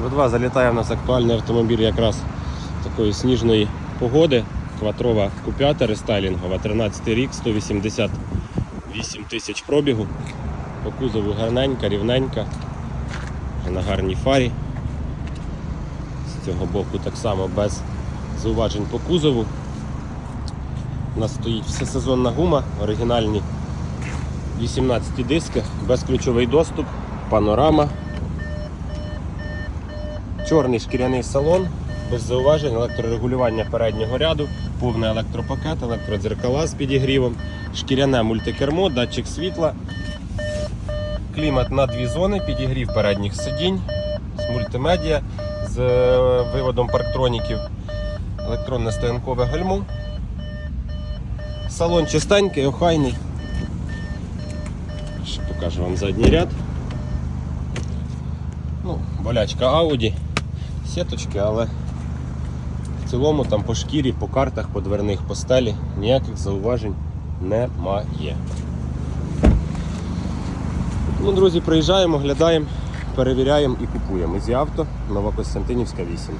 В2 залітає в нас актуальний автомобіль якраз такої сніжної погоди. Кватрова Q5 рестайлінгова, 13 рік, 188 тисяч пробігу. По кузову гарненька, рівненька, на гарній фарі. З цього боку так само без зауважень по кузову. У нас стоїть всесезонна гума, оригінальні 18 диски, безключовий доступ, панорама. Чорний шкіряний салон, без зауважень, електрорегулювання переднього ряду, повний електропакет, електродзеркала з підігрівом, шкіряне мультикермо, датчик світла, клімат на дві зони, підігрів передніх сидінь, з мультимедіа, з е, виводом парктроніків, електронне стоянкове гальмо. Салон чистенький, охайний. Ще покажу вам задній ряд. Ну, болячка Audi, сіточки, але в цілому там по шкірі, по картах, по дверних, по стелі ніяких зауважень немає. Ну, друзі, приїжджаємо, глядаємо, перевіряємо і купуємо. Зі авто, Нова Костянтинівська 8.